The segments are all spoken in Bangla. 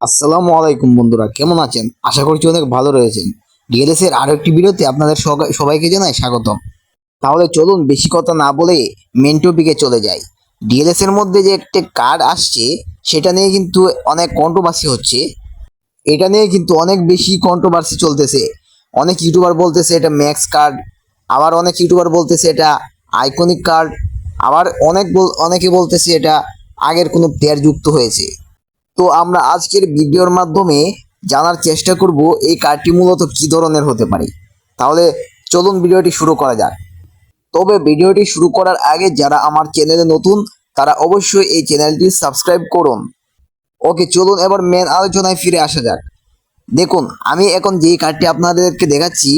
আসসালামু আলাইকুম বন্ধুরা, কেমন আছেন? আশা করছি অনেক ভালো রয়েছেন। ডিএলএস এর আরও একটি ভিডিওতে আপনাদের সবাইকে জানাই স্বাগতম। তাহলে চলুন বেশি কথা না বলে মেন টপিকে চলে যাই। ডিএলএস এর মধ্যে যে একটা কার্ড আসছে, সেটা নিয়ে কিন্তু অনেক কন্ট্রোভার্সি হচ্ছে। এটা নিয়ে কিন্তু অনেক বেশি কন্ট্রোভার্সি চলতেছে। অনেক ইউটিউবার বলতেছে এটা ম্যাক্স কার্ড আবার অনেক ইউটিউবার বলতেছে এটা আইকনিক কার্ড আবার অনেক অনেকে বলতেছে এটা আগের কোনো প্লেয়ার যুক্ত হয়েছে। তো আমরা আজকের ভিডিওর মাধ্যমে জানার চেষ্টা করব এই কার্ডটি মূলত কী ধরনের হতে পারে। তাহলে চলুন ভিডিওটি শুরু করা যাক। তবে ভিডিওটি শুরু করার আগে যারা আমার চ্যানেলে নতুন, তারা অবশ্যই এই চ্যানেলটি সাবস্ক্রাইব করুন। ওকে, চলুন এবার মেন আলোচনায় ফিরে আসা যাক। দেখুন, আমি এখন যেই কার্ডটি আপনাদেরকে দেখাচ্ছি,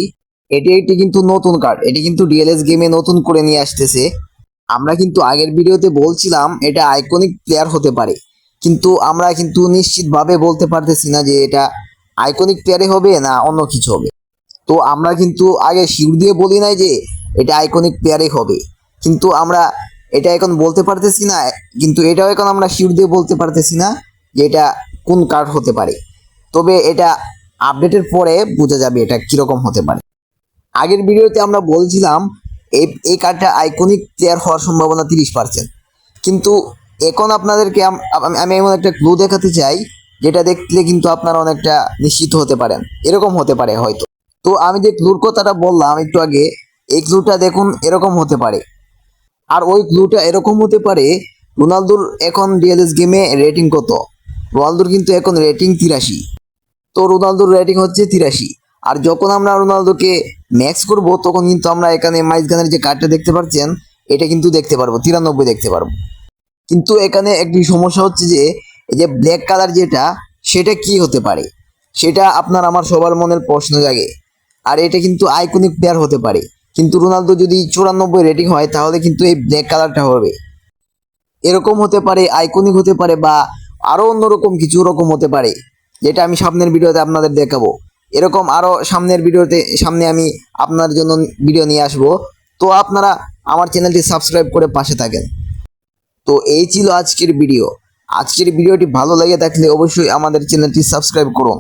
এটি একটি কিন্তু নতুন কার্ড এটি কিন্তু ডিএলএস গেমে নতুন করে নিয়ে আসতেছে। আমরা কিন্তু আগের ভিডিওতে বলছিলাম এটা আইকনিক প্লেয়ার হতে পারে। কিন্তু আমরা কিন্তু নিশ্চিতভাবে বলতে পারতেছি না যে এটা আইকনিক প্লেয়ারে হবে না অন্য কিছু হবে। তো আমরা কিন্তু আগে শিউর দিয়ে বলি নাই যে এটা আইকনিক প্লেয়ারে হবে। কিন্তু আমরা এটা এখন বলতে পারতেছি না, কিন্তু এটাও এখন আমরা শিউর দিয়ে বলতে পারতেছি না যে এটা কোন কার্ড হতে পারে। তবে এটা আপডেটের পরে বোঝা যাবে এটা কীরকম হতে পারে। আগের ভিডিওতে আমরা বলছিলাম, এই এই কার্ডটা আইকনিক প্লেয়ার হওয়ার সম্ভাবনা তিরিশ পার্সেন্ট কিন্তু এখন আপনাদেরকে আম- এমন একটা ক্লু দেখাতে চাই, যেটা দেখলে কিন্তু আপনারা অনেকটা নিশ্চিত হতে পারেন। এরকম হতে পারে হয়তো। তো আমি যে ক্লুর কথাটা বললাম একটু আগে, এই ক্লুটা দেখুন, এরকম হতে পারে। আর ওই ক্লুটা এরকম হতে পারে, রোনালদোর এখন ডিএলএস গেমে রেটিং কত? রোনালদোর কিন্তু এখন রেটিং তিরাশি। তো রোনালদোর রেটিং হচ্ছে তিরাশি। আর যখন আমরা রোনালদোকে ম্যাক্স করব, তখন কিন্তু আমরা এখানে মাইজ গানের যে কার্ডটা দেখতে পাচ্ছেন এটা কিন্তু দেখতে পারব, তিরানব্বই দেখতে পারব। কিন্তু এখানে একটি সমস্যা হচ্ছে যে, এই যে ব্ল্যাক কালার যেটা, সেটা কি হতে পারে? সেটা আপনার আমার সবার মনের প্রশ্ন জাগে। আর এটা কিন্তু আইকনিক প্লেয়ার হতে পারে। কিন্তু রোনালদো যদি চুরানব্বই রেটিং হয়, তাহলে কিন্তু এই ব্ল্যাক কালারটা হবে। এরকম হতে পারে আইকনিক হতে পারে বা আরও অন্যরকম কিছু রকম হতে পারে, যেটা আমি সামনের ভিডিওতে আপনাদের দেখাবো। এরকম আরও সামনের ভিডিওতে, সামনে আমি আপনার জন্য ভিডিও নিয়ে আসব। তো আপনারা আমার চ্যানেলটি সাবস্ক্রাইব করে পাশে থাকেন। তো এই ছিল আজকের ভিডিও আজকের ভিডিওটি ভালো লেগে থাকলে অবশ্যই আমাদের চ্যানেলটি সাবস্ক্রাইব করুন।